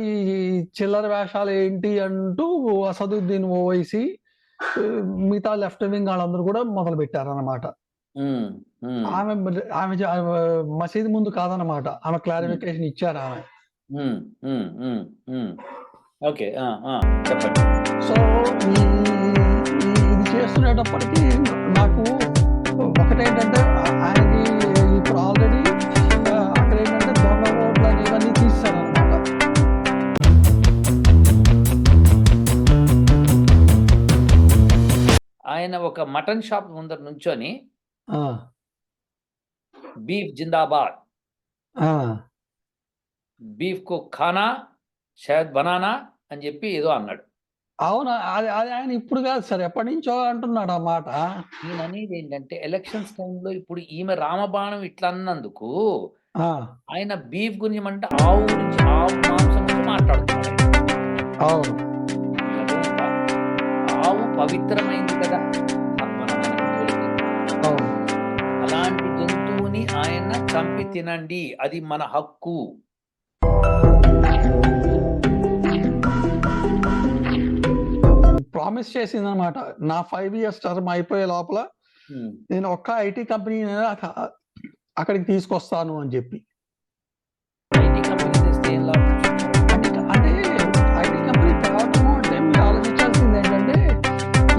ఈ చిల్లర వేషాలు ఏంటి అంటూ అసదుద్దీన్ ఓవైసీ మిగతా లెఫ్ట్ వింగ్ వాళ్ళందరూ కూడా మొదలు పెట్టారన్నమాట ఆమె ఆమె మసీదు ముందు కాదన్నమాట. ఆమె క్లారిఫికేషన్ ఇచ్చారు ఆమె. ఓకే చెప్పండి. సో చేస్తునేటప్పటికి నాకు ఒకటేంటంటే ఆయనకి ఇప్పుడు ఆల్రెడీ అక్కడ ఏంటంటే దొంగ అని ఇవన్నీ తీస్తారనమాట ఆయన ఒక మటన్ షాప్ ముందర నుంచొని బీఫ్ జిందాబాద్. బీఫ్కు ఖానా షాయద్ బనానా అని చెప్పి ఏదో అన్నాడు. అవును? అది అది ఆయన ఇప్పుడు కాదు సార్ ఎప్పటి నుంచో అంటున్నాడు ఆ మాట. నేను అనేది ఏంటంటే ఎలక్షన్స్ టైంలో ఇప్పుడు ఈమె రామబాణం ఇట్లా అన్నందుకు ఆ, ఆయన బీఫ్ గురించి అంటే ఆవు గురించి ఆవు మాంసం గురించి మాట్లాడుతున్నాడు అవును? ఆవు పవిత్రమైంది కదా అలాంటి జంతువుని ఆయన చంపి తినండి అది మన హక్కు. ప్రామిస్ చేసింది అనమాట నా ఫైవ్ ఇయర్స్ టర్మ్ అయిపోయే లోపల నేను ఒక్క ఐటీ కంపెనీ అక్కడికి తీసుకొస్తాను అని చెప్పి. అంటే ఐటీ కంపెనీ తేవటము అంటే మీరు ఆలోచించాల్సింది ఏంటంటే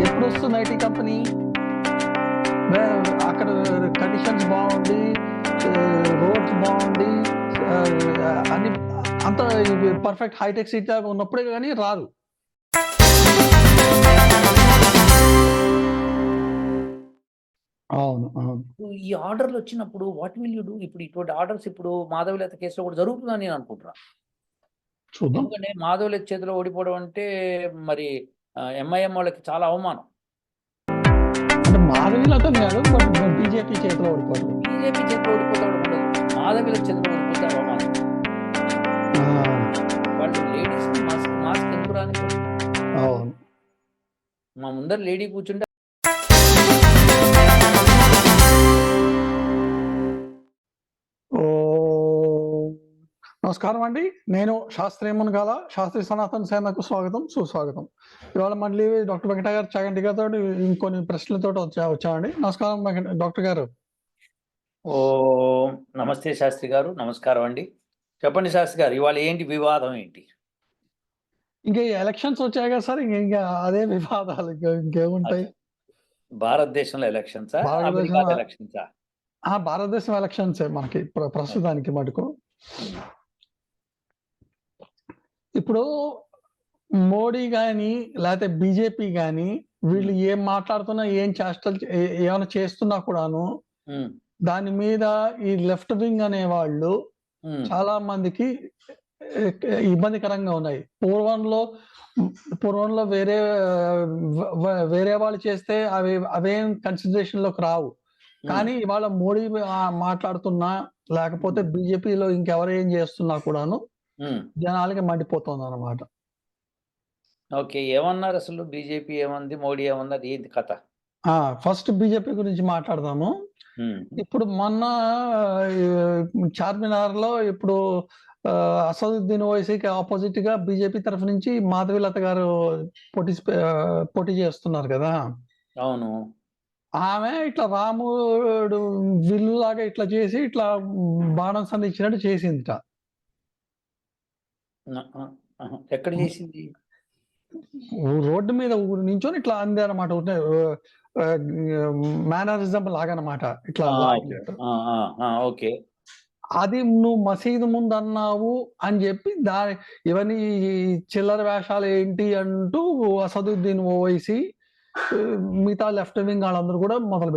ఎప్పుడు వస్తుంది ఐటీ కంపెనీ? అక్కడ కండిషన్స్ బాగుండి రోడ్స్ బాగుండి ఆ, అన్ని అంత పర్ఫెక్ట్ హైటెక్ సిటీ ఉన్నప్పుడే కానీ రారు అవును ఈ ఆర్డర్లు వచ్చినప్పుడు వాట్ విల్ యూ డూ? ఇప్పుడు ఇటువంటి ఆర్డర్స్ ఇప్పుడు మాధవలేత కేసులో కూడా జరుగుతుందని నేను అనుకుంటున్నా. చూద్దాం. ఎందుకంటే మాధవలేత చేతిలో ఓడిపోవడం అంటే మరి ఎంఐఎం వాళ్ళకి చాలా అవమానం. అంటే మాధవీలతో కాదు బట్ బీజేపీ చేతిలో ఓడిపోతుంది బీజేపీ చేతిలో ఓడిపోతాడు మాధవీల చేతిలో ఓడిపోతే అవమానం. వాళ్ళు లేడీస్ మాస్క్ మాస్క్ ఎందుకు రాని అవును. మా ముందర లేడీ కూర్చుంటే నమస్కారం అండి. నేను శాస్త్రి మునగాల శాస్త్రి సనాతన సేనకు స్వాగతం సుస్వాగతం. ఇవాళ మళ్ళీ డాక్టర్ వెంకట గారు చాగంటి గారితో ఇంకొన్ని ప్రశ్నలతో వచ్చా వచ్చామండి. నమస్కారం డాక్టర్ గారు. ఓ నమస్తే శాస్త్రి గారు. నమస్కారం అండి. చెప్పండి శాస్త్రి గారు ఇవాళ ఏంటి వివాదం ఏంటి? ఇంకా ఎలక్షన్స్ వచ్చాయి కదా సార్ ఇంకా అదే వివాదాలు ఇంకా ఇంకేముంటాయి? భారతదేశంలో ఎలక్షన్సా? భారతదేశంలో- ఎలక్షన్సా? ఆ భారతదేశం ఎలక్షన్స్ మనకి ప్ర- ప్రస్తుతానికి మటుకు. ఇప్పుడు మోడీ గాని లేకపోతే బీజేపీ గాని వీళ్ళు ఏం మాట్లాడుతున్నా ఏం చేష్టలు ఏమైనా చేస్తున్నా కూడాను దాని మీద ఈ లెఫ్ట్ వింగ్ అనే వాళ్ళు చాలా మందికి ఇబ్బందికరంగా ఉన్నాయి. పూర్వంలో పూర్వంలో వేరే వేరే వాళ్ళు చేస్తే అవి అవేం కన్సిడరేషన్లోకి రావు కానీ ఇవాళ మోడీ మాట్లాడుతున్నా లేకపోతే బీజేపీలో ఇంకెవరు ఏం చేస్తున్నా కూడాను. జనాలకి మండిపోతుంది అనమాట ఓకే ఏమన్నారు అసలు బీజేపీ ఏమంది మోడీ ఏమన్నది ఏంటి కథ? ఫస్ట్ బీజేపీ గురించి మాట్లాడదాము. ఇప్పుడు మొన్న చార్మినార్లో ఇప్పుడు అసదుద్దీన్ ఓవైసీకి ఆపోజిట్గా బీజేపీ తరఫు నుంచి మాధవీలత గారు పోటీ పోటీ చేస్తున్నారు కదా? అవును. ఆమె ఇట్లా రాముడు విల్లు లాగా ఇట్లా చేసి ఇట్లా బాణం సంధించినట్టు చేసిందిట. ఎక్కడ చేసింది? రోడ్డు మీద ఊరు నించొని ఇట్లా అంది అనమాట మేనరిజం లాగనమాట ఇట్లా ఓకే. అది నువ్వు మసీదు ముందు అన్నావు అని చెప్పి దాని ఇవన్నీ చిల్లర వేషాలు ఏంటి అంటూ అసదుద్దీన్ ఓవైసీ మిగతా లెఫ్ట్ వింగ్ వాళ్ళందరూ కూడా మొదలు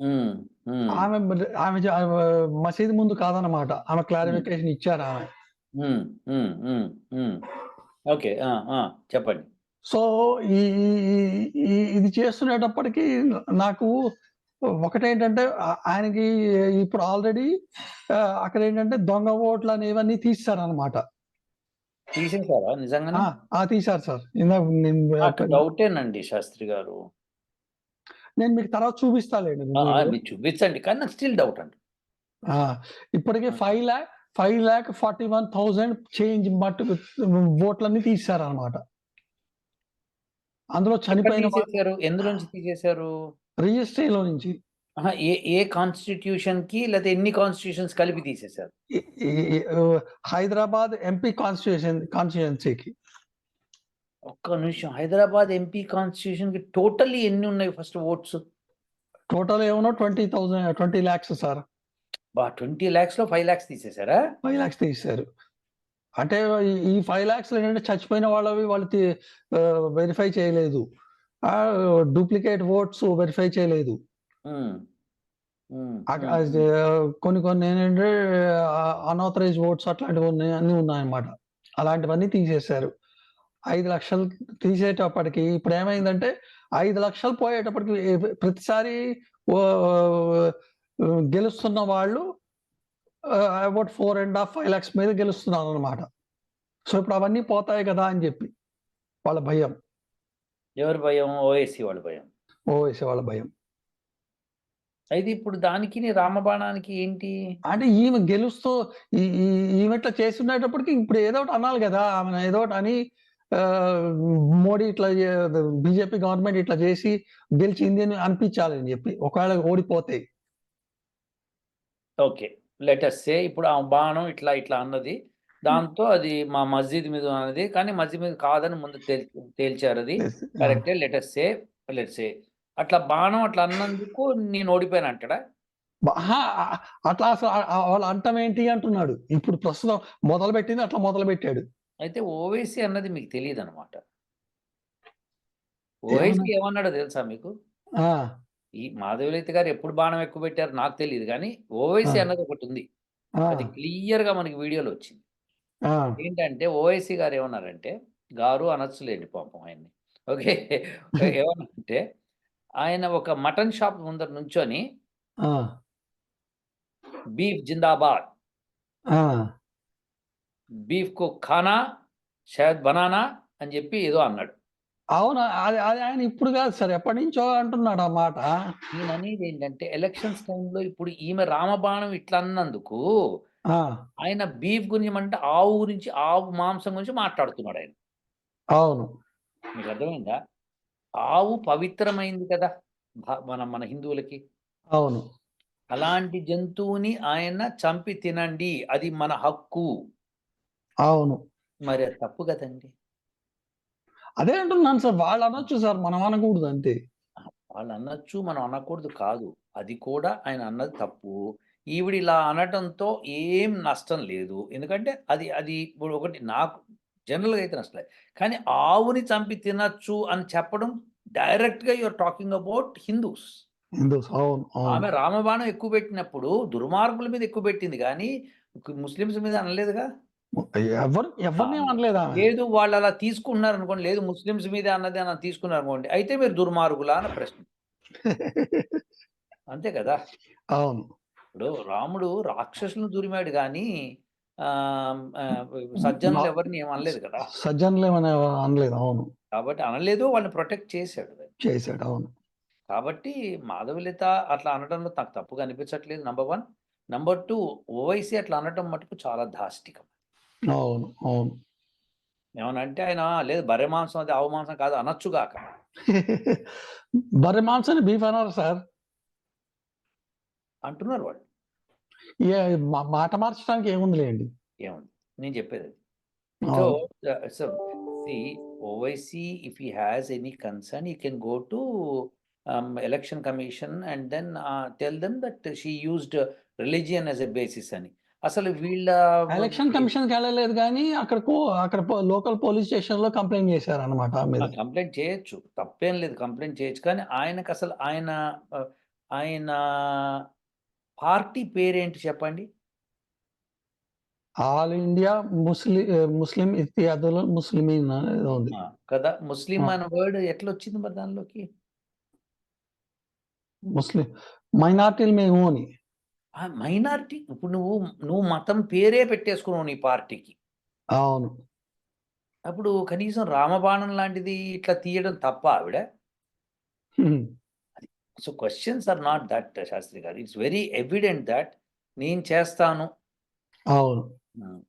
ఉమ్, ఆమె ఆమె మసీదు ముందు కాదన్నమాట. ఆమె క్లారిఫికేషన్ ఇచ్చారు ఆమె. ఓకే ఆ, ఆ, చెప్పండి. సో ఈ ఈ- ఈ- ఇది చేస్తునేటప్పటికి నాకు ఒకటేంటంటే ఆ- ఆయనకి ఇప్పుడు ఆల్రెడీ అక్కడ ఏంటంటే దొంగ ఓట్లు అనేవన్నీ తీస్తారనమాట తీసేశారా? నిజంగానే? ఆ, ఆ తీశారు సార్. ఇందాక నేను నాకు డౌటేనండి శాస్త్రి గారు. నేను మీకు తర్వాత చూపిస్తాలేండి ఆ, ఆ, మీరు. మీరు చూపించండి కానీ నాకు స్టిల్ డౌట్ అండి ఆ, ఇప్పటికే five lakh five lakh forty one thousand change మట్టు ఓట్లన్నీ తీశారు అనమాట అందులో చనిపోయిన తీసేశారు? ఎందులోంచి తీసేశారు? రిజిస్ట్రీలో నుంచి. ఏ ఏ కాన్స్టిట్యూషన్కి లేకపోతే ఎన్ని కాన్స్టిట్యూషన్స్ కలిపి తీసేశారు? హైదరాబాద్ ఎంపీ కాన్స్టిట్యూషన్ కాన్స్టిట్యున్సీకి ఒక్క నిమిషం. హైదరాబాద్ ఎంపీ కాన్స్టిట్యూషన్కి టోటల్లీ ఎన్ని ఉన్నాయి ఫస్ట్ ఓట్స్? టోటల్ ఏమో twenty thousand twenty lakhs sir. బా ట్వంటీ ల్యాక్స్లో ఫైవ్ ల్యాక్స్ తీసేశారా? ఫైవ్ ల్యాక్స్ తీశారు అంటే ఈ- ఫైవ్ ల్యాక్స్ ఏంటంటే చచ్చిపోయిన వాళ్ళవి వాళ్ళు వెరిఫై చేయలేదు. డూప్లికేట్ ఓట్స్ వెరిఫై చేయలేదు. కొన్ని కొన్ని ఏంటంటే అన్ఆథరైజ్ ఓట్స్ అట్లాంటివి ఉన్నాయి అన్ని ఉన్నాయన్నమాట. అలాంటివన్నీ తీసేశారు. ఐదు లక్షలు తీసేటప్పటికి ఇప్పుడు ఏమైందంటే ఐదు లక్షలు పోయేటప్పటికి ప్రతిసారి గెలుస్తున్న వాళ్ళు about four and half five lakhs మీద గెలుస్తున్నారు అనమాట సో ఇప్పుడు అవన్నీ పోతాయి కదా అని చెప్పి వాళ్ళ భయం. ఎవరి భయం? ఓఎస్సీ వాళ్ళ భయం. ఓవేసే వాళ్ళ భయం. అయితే ఇప్పుడు దానికి రామబాణానికి ఏంటి? అంటే ఈమె గెలుస్తూ ఈమె ఇట్లా చేస్తున్నప్పటికి ఇప్పుడు ఏదో ఒకటి అనాలి కదా. ఆమె ఏదో ఒకటి అని మోడీ ఇట్లా బీజేపీ గవర్నమెంట్ ఇట్లా చేసి గెలిచింది అని అనిపించాలి అని చెప్పి. ఒకవేళ ఓడిపోతే. ఓకే లెటర్స్ సే ఇప్పుడు ఆ బాణం ఇట్లా ఇట్లా అన్నది. దాంతో అది మా మస్జిద్ మీద అన్నది కానీ మస్జిద్ మీద కాదని ముందు తేల్ తేల్చారు అది. కరెక్టే లెటర్స్ సే లెట్స్ సే అట్లా బాణం అట్లా అన్నందుకు నేను ఓడిపోయాను అంటాడా? అట్లా అసలు వాళ్ళ అంటం ఏంటి అంటున్నాడు. ఇప్పుడు ప్రస్తుతం మొదలు పెట్టింది అట్లా మొదలు పెట్టాడు అయితే ఓవైసీ అన్నది మీకు తెలియదు అనమాట ఓవైసీ ఏమన్నాడో తెలుసా మీకు? ఈ మాధవలైతే గారు ఎప్పుడు బాణం ఎక్కువ పెట్టారు నాకు తెలియదు కానీ ఓవైసీ. అన్నది ఒకటి ఉంది. అది క్లియర్గా మనకి వీడియోలో వచ్చింది. ఏంటంటే ఓవైసీ గారు ఏమన్నారంటే గారు అనొచ్చులేండి పాపం ఆయన్ని. ఓకే. ఏమన్నారంటే ఆయన ఒక మటన్ షాప్ ముందర నుంచొని బీఫ్ జిందాబాద్. బీఫ్కు ఖానా షాయద్ బనానా అని చెప్పి ఏదో అన్నాడు. అవును? అది అది ఆయన ఇప్పుడు కాదు సార్ ఎప్పటి నుంచో అంటున్నాడు ఆ మాట. నేను అనేది ఏంటంటే ఎలక్షన్స్ టైంలో ఇప్పుడు ఈమె రామబాణం ఇట్లా అన్నందుకు ఆయన బీఫ్ గురించి అంటే ఆవు గురించి ఆవు మాంసం గురించి మాట్లాడుతున్నాడు ఆయన. అవును. మీకు అర్థమైందా? ఆవు పవిత్రమైంది కదా మన మన హిందువులకి. అవును. అలాంటి జంతువుని ఆయన చంపి తినండి అది మన హక్కు. అవును. మరి తప్పు కదండి. అదే అంటున్నాను సార్ వాళ్ళు అనొచ్చు సార్ మనం అనకూడదు అంతే. వాళ్ళు అనొచ్చు మనం అనకూడదు కాదు. అది కూడా ఆయన అన్నది తప్పు. ఈవిడ ఇలా అనటంతో ఏం నష్టం లేదు. ఎందుకంటే అది అది ఇప్పుడు ఒకటి నాకు జనరల్గా అయితే నష్టం లేదు. కానీ ఆవుని చంపి తినచ్చు అని చెప్పడం డైరెక్ట్గా యూఆర్ టాకింగ్ అబౌట్ హిందూస్. ఆమె రామబాణం ఎక్కువ పెట్టినప్పుడు దుర్మార్గుల మీద ఎక్కువ పెట్టింది కానీ ముస్లిమ్స్ మీద అనలేదుగా? ఎవరు ఎవరిని అనలేదు లేదు వాళ్ళు అలా తీసుకుంటున్నారు అనుకోండి లేదు ముస్లిమ్స్ మీద అన్నది అని తీసుకున్నారు అనుకోండి అయితే మీరు దుర్మార్గులా అన్న ప్రశ్న. అంతే కదా? అవును. ఇప్పుడు రాముడు రాక్షసులను దురిమాడు కానీ సజ్జనులు ఎవరిని ఏం అనలేదు కదా? సజ్జనులు ఏమని అనలేదు అవును. కాబట్టి అనలేదు వాళ్ళని ప్రొటెక్ట్ చేశాడు చేశాడు అవును. కాబట్టి మాధవలిత అట్లా అనడంలో నాకు తప్పుగా అనిపించట్లేదు number one. Number two Owaisi అట్లా అనడం మటుకు చాలా ధాష్టికం అవును అవును. ఏమనంటే ఆయన లేదు బర్రె మాంసం అది ఆవు మాంసం కాదు అనొచ్చుగాక బర్రె మాంసం బీఫ్ అన్నారు సార్. అంటున్నారు వాళ్ళు. మాట మార్చడానికి ఏముంది లేండి ఏముంది? నేను చెప్పేది. Owaisi if he has any concern you can go to election commission and then tell them that she used religion as a basis అని. అసలు వీళ్ళ ఎలక్షన్ కమిషన్కి వెళ్ళలేదు కానీ అక్కడ అక్కడ లోకల్ పోలీస్ స్టేషన్లో కంప్లైంట్ చేశారు అనమాట కంప్లైంట్ చేయొచ్చు. తప్పేం లేదు. కంప్లైంట్ చేయొచ్చు. కానీ ఆయనకు అసలు ఆయన ఆయన పార్టీ పేరేంటి చెప్పండి? ఆల్ ఇండియా ముస్లిం ముస్లిం ఇత్యాదులు ముస్లిమీన్ ఉంది. కదా. ముస్లిం ఆ. అనే వర్డ్ ఎట్లా వచ్చింది మరి దానిలోకి? ముస్లిం మైనార్టీలు మేము అని. మైనారిటీ ఇప్పుడు నువ్వు నువ్వు మతం పేరే పెట్టేసుకున్నావు నీ పార్టీకి అవును అప్పుడు కనీసం రామబాణం లాంటిది ఇట్లా తీయడం తప్ప ఆవిడ? So, questions are not that Shastri గారు. ఇట్స్ వెరీ ఎవిడెంట్ దట్ నేను చేస్తాను. అవును.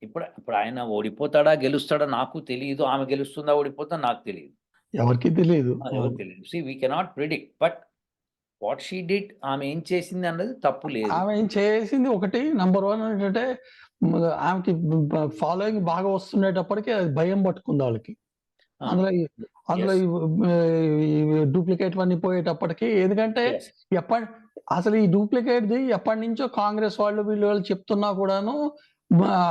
ఇప్పుడు ఇప్పుడు ఆయన ఓడిపోతాడా? గెలుస్తాడా? నాకు తెలీదు. ఆమె గెలుస్తుందా? ఓడిపోతుందా? నాకు తెలీదు. ఎవరికీ తెలీదు. ఆ! ఎవరికీ. తెలీదు. See we cannot predict. But what she did ఆమె ఏం చేసింది అన్నది తప్పు లేదు. ఆమె ఏం చేసింది ఒకటి నంబర్ 1 ఏంటంటే ఆమెకి ఫాలోయింగ్ బాగా వస్తుండేటప్పటికి అది భయం పట్టుకుంది ఆళ్ళకి. ఆ! అందులో అందులో ఈ డూప్లికేట్‌వన్నీ పోయేటప్పటికి ఎందుకంటే. ఎప్పటి అసలు ఈ డూప్లికేట్‌ది ఎప్పటినుంచో కాంగ్రెస్ వాళ్ళు వీళ్ళు వీళ్ళు చెప్తున్నా కూడాను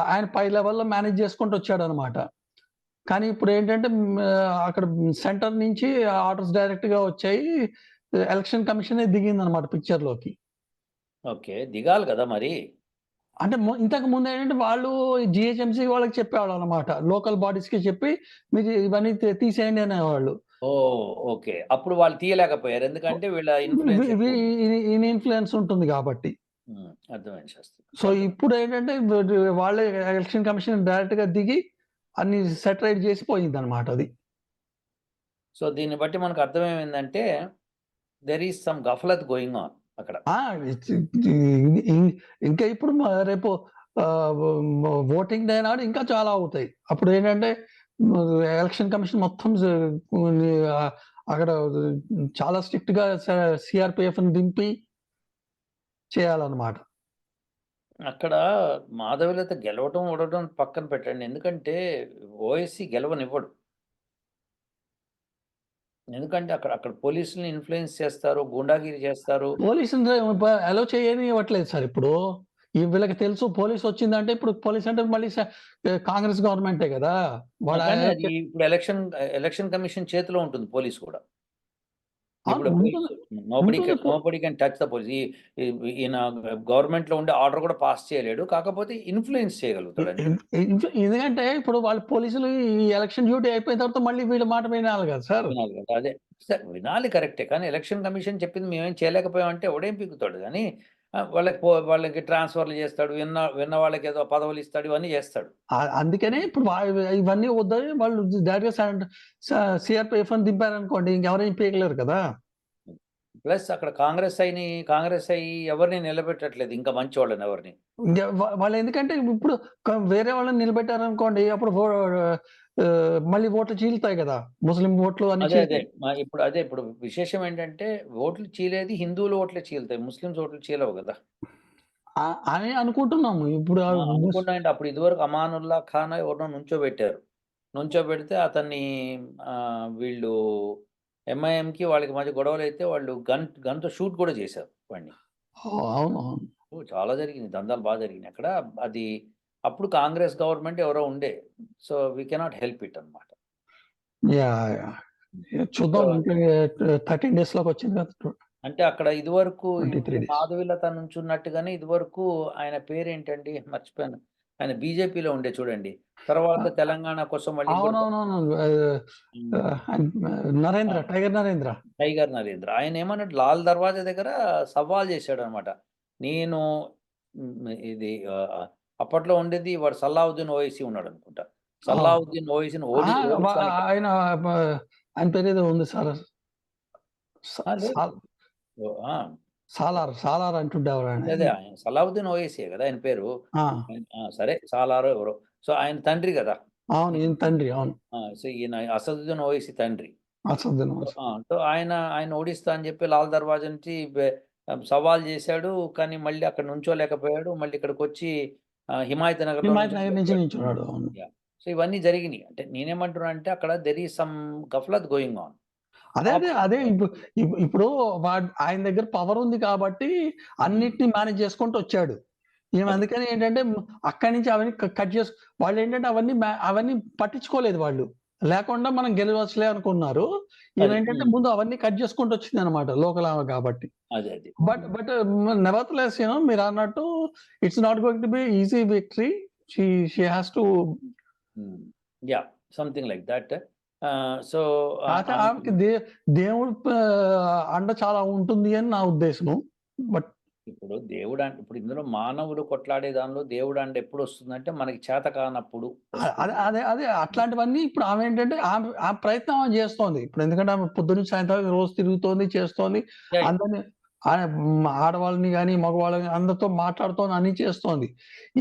ఆయన పై లెవెల్‌లో మేనేజ్ చేసుకుంటూ వచ్చాడనమాట. కానీ ఇప్పుడేంటంటే హ్మ్, అక్కడ సెంటర్ నుంచి ఆర్డర్స్ డైరెక్ట్‌గా వచ్చాయి. ఎలక్షన్ కమిషనే దిగిందనమాట పిక్చర్‌లోకి. ఓకే. దిగాలి కదా మరి. అంటే ఇంతకు ముందేంటంటే వాళ్ళు జీహెచ్ఎంసీ వాళ్ళకి చెప్పేవాళ్ళనమాట. లోకల్ బాడీస్‌కి చెప్పి మీరు ఇవన్నీ తీసేయండి అనేవాళ్ళు. ఓహ్! ఓకే. అప్పుడు వాళ్ళు తీయలేకపోయారు. ఎందుకంటే వీళ్ళ ఇన్‌ఫ్లూయెన్స్ ఇన్‌ఫ్లూయెన్స్ ఉంటుంది కాబట్టి. సో, అర్థమైంది. ఇప్పుడేంటంటే వ డ వాళ్ళే ఎలక్షన్ కమిషన్ డైరెక్ట్‌గా దిగి అన్ని సెటరైట్ చేసి పోయిందనమాట అది. సో, దీన్ని బట్టి మనకు అర్థమేమైందంటే దేర్ ఈస్ సమ్ గఫలత్ గోయింగ్ ఆన్ అక్కడ. ఇంకా ఇప్పుడు రేపు ఓటింగ్ డే నాడు ఇంకా చాలా అవుతాయి. అప్పుడేంటంటే ఎలక్షన్ కమిషన్ మొత్తం అక్కడ చాలా స్ట్రిక్ట్‌గా స సీఆర్‌పీఎఫ్‌ని దింపి చేయాలనమాట. అక్కడ మాధవీలత గెలవటం, ఓడవడం పక్కన పెట్టండి. ఎందుకంటే ఓఎస్సీ గెలవనివ్వడు. ఎందుకంటే అక్కడ అక్కడ పోలీసుల్ని ఇన్‌ఫ్లూయెన్స్ చేస్తారు. గూండాగిరి చేస్తారు. పోలీసుని బ అలో చేయనివ్వట్లేదు సార్ ఇప్పుడు. ఈ వీళ్ళకి తెలుసు పోలీస్ వచ్చిందంటే ఇప్పుడు పోలీస్ అంటే మళ్ళీ కాంగ్రెస్ గవర్నమెంటే అది ఇప్పుడు ఎలక్షన్ ఎలక్షన్ కమిషన్ చేతిలో ఉంటుంది పోలీస్ కూడా. ఇప్పుడు. Nobody. Can nobody can touch the ఈ ఈయన గవర్నమెంట్‌లో ఉండే ఆర్డర్ కూడా పాస్ చేయలేడు. కాకపోతే ఇన్‌ఫ్లూయెన్స్ చేయగలుగుతాడు ఎందుకంటే ఇప్పుడు వాళ్ళు పోలీసులు ఈ ఎలక్షన్ డ్యూటీ అయిపోయిన తర్వాత మళ్ళీ వీళ్ళ మాట వినాలి గదా సార్. కదా! అదే. సరే వినాలి కరెక్టే. కానీ ఎలక్షన్ కమిషన్ చెప్పింది మేమేం చేయలేకపోయాం అంటే ఎవడేం పీకుతాడు ఆహ్, వాళ్ళకి పో వాళ్ళకి ట్రాన్స్‌ఫర్‌లు చేస్తాడు. విన్న విన్న వాళ్ళకి ఏదో పదవులు ఇస్తాడు. ఇవన్నీ చేస్తాడు. అందుకనే ఇప్పుడు ఇవన్నీ వద్దని వాళ్ళు డైరెక్ట్‌గా స స సీఆర్‌పీఎఫ్‌ని దింపారనుకోండి ఇంకెవరేం పీకలేరు కదా! ప్లస్ అక్కడ కాంగ్రెస్ అయిని కాంగ్రెస్ అయ్యి ఎవరిని నిలబెట్టట్లేదు. ఇంకా మంచోళ్ళని ఎవరిని. ఇంగ వా వాళ్ళెందుకంటే ఇప్పుడు వేరే వాళ్ళని నిలబెట్టారనుకోండి అప్పుడు మళ్ళీ ఓట్లు చీలుతాయి గదా! ముస్లిం ఓట్లు అదే అదే. ఇప్పుడు అదే ఇప్పుడు విశేషం ఏంటంటే ఓట్లు చీలేది హిందువుల ఓట్లే చీలుతాయి. ముస్లిమ్స్ ఓట్లు చీలవు! ఆ! అని అనుకుంటున్నాము. ఇప్పుడు అనుకున్నాయంటే అప్పుడు ఇదివరకు అమానుల్లా ఖానో ఎవరినో నుంచోబెట్టారు. నుంచోబెడితే అతన్ని వీళ్ళు ఎంఐఎంకి వాళ్ళకి మధ్య గొడవలైతే వాళ్ళు గన్ గన్‌తో షూట్ కూడా చేశారు వాడిని. అవును. చాలా జరిగింది. దందాలు బా జరిగినాయి అక్కడ. అది అప్పుడు కాంగ్రెస్ గవర్నమెంట్ ఎవరో ఉండే. So, we cannot help it! So చూద్దాం ఇంకా 13 డేస్‌లోకి వచ్చింది! అంటే అక్కడ ఇదివరకు 23 ఇప్పుడు డేస్. మాధవీలత నుంచున్నట్టుగానే ఇదివరకు ఆయన పేరేంటండి? మర్చిపోయాను. ఆయన బీజేపీలో ఉండే చూడండి. తర్వాత! తెలంగాణ కోసం నరేంద్ర! టైగర్ నరేంద్ర. టైగర్ నరేంద్ర. ఆయనేమన్నాడు లాల్ దర్వాజా దగ్గర సవాల్ చేశాడనమాట. నేను హ్మ్, ఇది అప్పట్లో ఉండేది వాడు సల్లావుద్దీన్ ఓవైసీ ఉన్నాడనుకుంటా. ఆ! సల్లావుద్దీన్ ఓవైసీని! ఓడి ఆయన ఆయన పేరేదో ఉంది సార్. సాలార్, సాలార్ అంటుండేవారు అదే ఆయన. సలావుద్దీన్ ఓవైసీయే గదా! ఆయన పేరు. సరే సాలారో ఎవరో. సో, ఆయన తండ్రి గదా! అవును. ఈయన తండ్రి. అవును. సో, ఈయన అసదుద్దీన్ ఓవైసీ తండ్రి. అసదుద్దీన్ సో, ఓవైసీ. ఆయన ఆయన ఓడిస్తా అని చెప్పి లాల్ దర్వాజా నుంచి సవాల్ చేశాడు. కానీ మళ్ళీ అక్కడ నుంచోలేకపోయాడు. మళ్ళీ ఇక్కడికొచ్చి ఆహ్, హిమాయత్ నగర్‌లో హిమాయత్ నగర్ నుంచి. అవును. సో, ఇవన్నీ జరిగినియి. అంటే నేనేమంటున్నానంటే అక్కడ దేర్ ఈస్ సమ్ గఫ్లత్ గోయింగ్ ఆన్. అదే అదే. అదే ఇప్పు ఇప్ ఇప్పుడు ఆయన దగ్గర పవర్ ఉంది కాబట్టి. అన్నిటిని మేనేజ్ చేసుకుంటూ వచ్చాడు. ఈమె అది. అందుకని ఏంటంటే అక్కడి నుంచి అవన్నీ కట్ చేసు వాళ్ళేంటంటే అవన్నీ మ్యా అవన్నీ పట్టించుకోలేదు వాళ్ళు. లేకుండా మనం గెలవచ్చులే అనుకున్నారు. ఈమేంటంటే హ్మ్. ముందు అవన్నీ కట్ చేసుకుంటూ వచ్చిందనమాట లోకల్ ఆమె కాబట్టి. But. But nevertheless you know మీరన్నట్టు it's not going to be easy victory. She she has to. Yeah! Something like. Ah, so, ఆమెకి దేవుడు ప అండ చాలా ఉంటుంది అని నా ఉద్దేశము. బట్ ఇప్పుడు దేవుడు అంటే ఇప్పుడు ఇందులో మానవులు కొట్లాడే దానిలో దేవుడు అంటే ఎప్పుడు వస్తుందంటే మనకి చేత కానప్పుడు. అదే అదే అదే అట్లాంటివన్నీ ఇప్పుడు ఆమె ఏంటంటే ఆమె ఆ ప్రయత్నం ఆమె చేస్తోంది. ఇప్పుడు ఎందుకంటే ఆమె పొద్దున్న సాయంత్రం రోజు తిరుగుతోంది చేస్తోంది. అందరిని ఆడవాళ్ళని కానీ మగవాళ్ళని అందరితో మాట్లాడుతోంది అన్ని చేస్తోంది.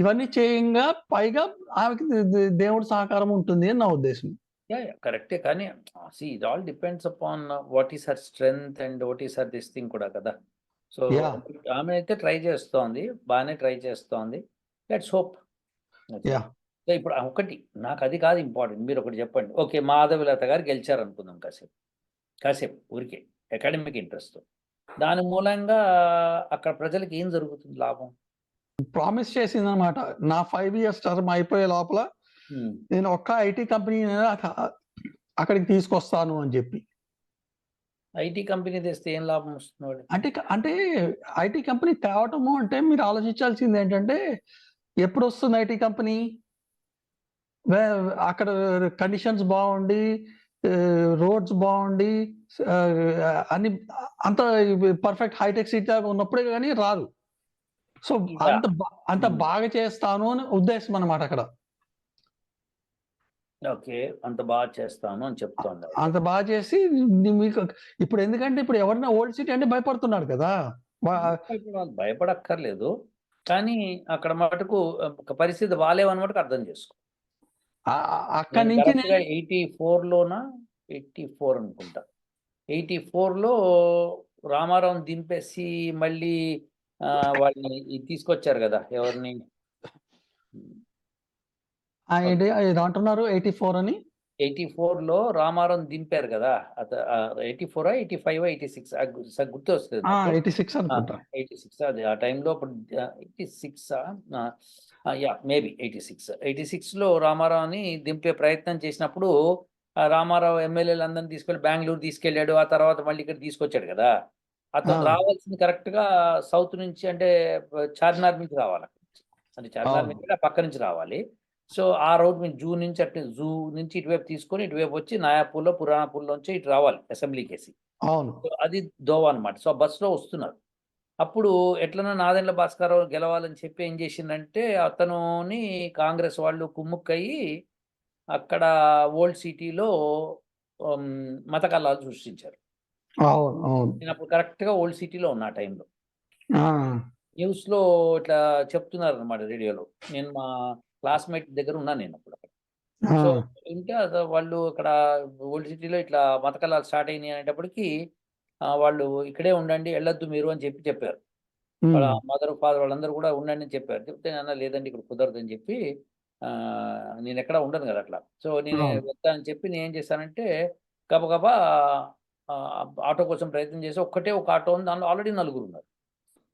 ఇవన్నీ చేయంగా పైగా ఆమెకి దేవుడి సహకారం ఉంటుంది అని నా ఉద్దేశం. యా కరెక్టే. కానీ see it all depends upon what is her strength and what is her this thing కూడా కదా. So Yeah. ఆమె అయితే ట్రై చేస్తోంది బాగానే ట్రై చేస్తోంది. Let's hope Yeah. సో ఇప్పుడు ఆ ఒకటి నాకు అది కాదు ఇంపార్టెంట్ మీరు ఒకటి చెప్పండి. ఓకే మాధవలత గారు గెలిచారు అనుకుందాం కాసేపు. కాసేపు ఊరికే అకాడమిక్ ఇంట్రెస్ట్ దాని మూలంగా అక్కడ ప్రజలకు ఏం జరుగుతుంది లాభం? ప్రామిస్ చేసింది అనమాట నా ఫైవ్ ఇయర్స్ టర్మ్ అయిపోయే లోపల Hmm. నేను ఒక్క ఐటీ కంపెనీ అక్కడికి తీసుకొస్తాను అని చెప్పి. ఐటీ కంపెనీ తెస్తే ఏం లాభం వస్తుంది అంటే అంటే ఐటీ కంపెనీ తేవటము అంటే మీరు ఆలోచించాల్సింది ఏంటంటే ఎప్పుడు వస్తుంది ఐటీ కంపెనీ అక్కడ కండిషన్స్ బాగుండి రోడ్స్ బాగుండి అన్ని అంత పర్ఫెక్ట్ హైటెక్ సిటీ ఉన్నప్పుడే కానీ రాదు సో. అంత అంత. బాగా చేస్తాను అని ఉద్దేశం అన్నమాట అక్కడ ఓకే. అంత బాగా చేస్తాను అని చెప్తోంది అంత బాగా చేసి మీకు ఇప్పుడు ఎందుకంటే ఇప్పుడు ఎవరైనా ఓల్డ్ సిటీ అంటే భయపడుతున్నాడు కదా. భయపడక్కర్లేదు. కానీ అక్కడ మటుకు పరిస్థితి బాగాలేవని మటుకు అర్థం చేసుకో. అక్కడి నుంచి ఎయిటీ లోనా ఎయిటీ ఫోర్ అనుకుంటా. ఎయిటీ లో రామారావు దింపేసి మళ్ళీ వాళ్ళని తీసుకొచ్చారు కదా ఎవరిని? ఇది అంటున్నారు ఎయిటీ ఫోర్ అని? ఎయిటీ లో రామారావు దింపారు కదా. Eighty four eighty five eighty six? గుర్తు వస్తుంది. ఎయిటీ సిక్స్ ఎయిటీ సిక్స్ అది. ఆ టైంలో eighty six? Yeah maybe eighty six. Eighty సిక్స్లో రామారావుని దింపే ప్రయత్నం చేసినప్పుడు రామారావు ఎమ్మెల్యేలు అందరిని తీసుకెళ్ళి బెంగళూరు తీసుకెళ్ళాడు. ఆ తర్వాత మళ్ళీ ఇక్కడ తీసుకొచ్చాడు కదా. అతను. రావాల్సింది కరెక్ట్గా సౌత్ నుంచి అంటే చార్మినార్ నుంచి రావాలి. అంటే చార్మినార్. నుంచి పక్క నుంచి రావాలి. సో ఆ రోడ్ నుంచి జూ నుంచి అటు జూ నుంచి ఇటువైపు తీసుకొని ఇటువైపు వచ్చి నాయాపూర్లో పురాణపూర్లోంచి ఇటు రావాలి అసెంబ్లీకేసి అవును. అది దోవ అనమాట సో బస్సులో వస్తున్నారు. అప్పుడు ఎట్లనో నాదెండ్ల భాస్కరరావు గెలవాలని చెప్పి ఏం చేసిందంటే అతనుని కాంగ్రెస్ వాళ్ళు కుమ్ముక్కయి అక్కడ ఓల్డ్ సిటీలో మత కళాలు సృష్టించారు. నేను అప్పుడు కరెక్ట్గా ఓల్డ్ సిటీలో ఉన్నా ఆ టైంలో. ఆ, న్యూస్లో ఇట్లా చెప్తున్నారు అనమాట రేడియోలో. నేను మా క్లాస్మేట్ దగ్గర ఉన్నాను నేను అప్పుడు అక్కడ. సో ఉంటే వాళ్ళు అక్కడ ఓల్డ్ సిటీలో ఇట్లా మత కళాలు స్టార్ట్ అయినాయి అనేటప్పటికి వాళ్ళు ఇక్కడే ఉండండి వెళ్ళొద్దు మీరు అని చెప్పి చెప్పారు. వాళ్ళ మదర్ ఫాదర్ వాళ్ళందరూ కూడా ఉండండి అని చెప్పారు. చెప్తే నాన్న లేదండి ఇక్కడ కుదరదు అని చెప్పి నేను ఎక్కడ ఉండను కదా అట్లా. సో నేను అని చెప్పి నేను ఏం చేశానంటే గబగబా ఆటో కోసం ప్రయత్నం చేసి ఒక్కటే ఒక ఆటో ఉంది. దానిలో ఆల్రెడీ నలుగురు ఉన్నారు.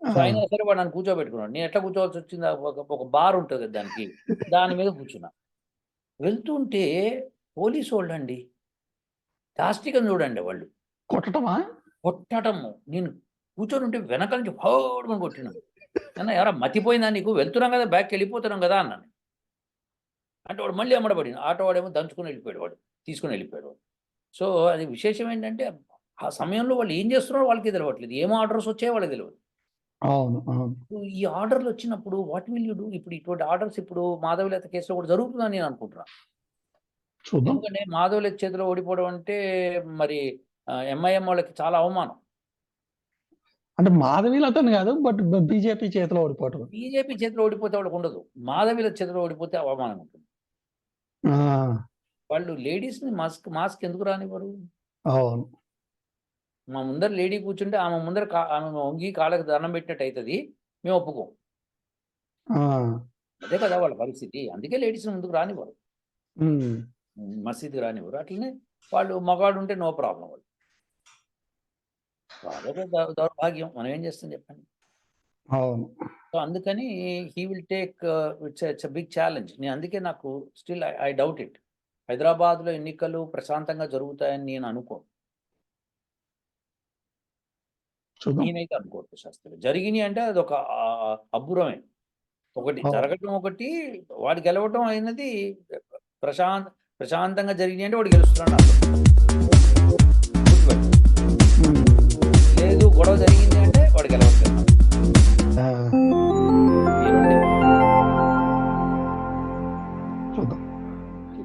సో అయినా సరే వాడు నన్ను కూర్చోబెట్టుకున్నాడు. నేను ఎట్లా కూర్చోవాల్సి వచ్చింది? ఒక బార్ ఉంటుంది కదా దానికి. దాని మీద కూర్చున్నా. వెళ్తుంటే పోలీసు వాళ్ళు అండి దాష్టికం చూడండి వాళ్ళు. కొట్టటమా? కొట్టడము నేను కూర్చొని ఉంటే వెనక నుంచి హోడమని కొట్టినాను అన్న ఎవరా మతిపోయిందా నీకు? వెళ్తున్నాం కదా బ్యాక్ వెళ్ళిపోతున్నాం కదా అన్నాను. అంటే వాడు మళ్ళీ అమ్మడబడి ఆటో వాడేమో దంచుకొని వెళ్ళిపోయాడు వాడు. తీసుకొని వెళ్ళిపోయాడు వాడు. సో అది విశేషం ఏంటంటే ఆ సమయంలో వాళ్ళు ఏం చేస్తున్నారో వాళ్ళకి తెలియట్లేదు ఏమో ఆర్డర్స్ వచ్చాయో వాళ్ళకి తెలియదు అవును ఈ ఆర్డర్లు వచ్చినప్పుడు వాట్ విల్ యూ డూ? ఇప్పుడు ఇటువంటి ఆర్డర్స్ ఇప్పుడు మాధవలత కేసులో కూడా జరుగుతుందని నేను అనుకుంటున్నాను చూద్దాం. ఎందుకంటే మాధవలత చేతిలో ఓడిపోవడం అంటే మరి ఎంఐఎం వాళ్ళకి చాలా అవమానం. అంటే మాధవీలు అతను కాదు బట్ బీజేపీ చేతిలో ఓడిపోవటం. బీజేపీ చేతిలో ఓడిపోతే వాళ్ళకి ఉండదు. మాధవీల చేతిలో ఓడిపోతే అవమానం ఉంటుంది. ఆ, వాళ్ళు లేడీస్ని మాస్క్ మాస్క్ ఎందుకు రానివ్వరు? అవును. మా ముందర లేడీ కూర్చుంటే ఆమె ముందర ఆమె వంగి కాళ్ళకి దండం పెట్టినట్టు అవుతుంది మేము ఒప్పుకోం. అదే కదా వాళ్ళ పరిస్థితి. అందుకే లేడీస్ని ముందుకు రానివ్వరు. మసీదుకి రానివ్వరు. అట్లనే వాళ్ళు మగాడు ఉంటే నో ప్రాబ్లం వాళ్ళు వాళ్ళకే దౌర్భాగ్యం. మనం ఏం చేస్తాం చెప్పండి? సో అందుకని he will take it's it's big challenge. నేను అందుకే నాకు స్టిల్ ఐ డౌట్ ఇట్. హైదరాబాద్లో ఎన్నికలు ప్రశాంతంగా జరుగుతాయని నేను అనుకోను. నేనైతే అనుకోవట్లేదు శాస్త్రి. జరిగినాయి అంటే అది ఒక అబ్బురమే. ఒకటి జరగటం ఒకటి వాడు గెలవటం అయినది ప్రశాంత ప్రశాంతంగా జరిగినాయి అంటే వాడు గెలుస్తున్నాడు లేదు గొడవ జరిగింది అంటే వాడు గెలవట్లేదు.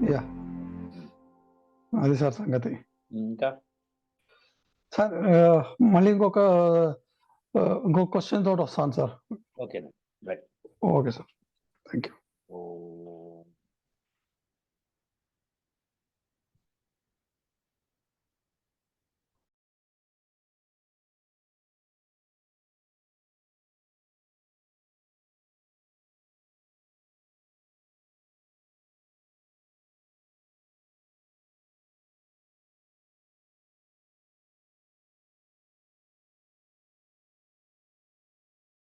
అదే అది సార్ సంగతి. ఇంకా? సార్ మళ్ళీ ఇంకొక ఇంకొక క్వశ్చన్ తోటి వస్తాను sir. Right okay sir thank you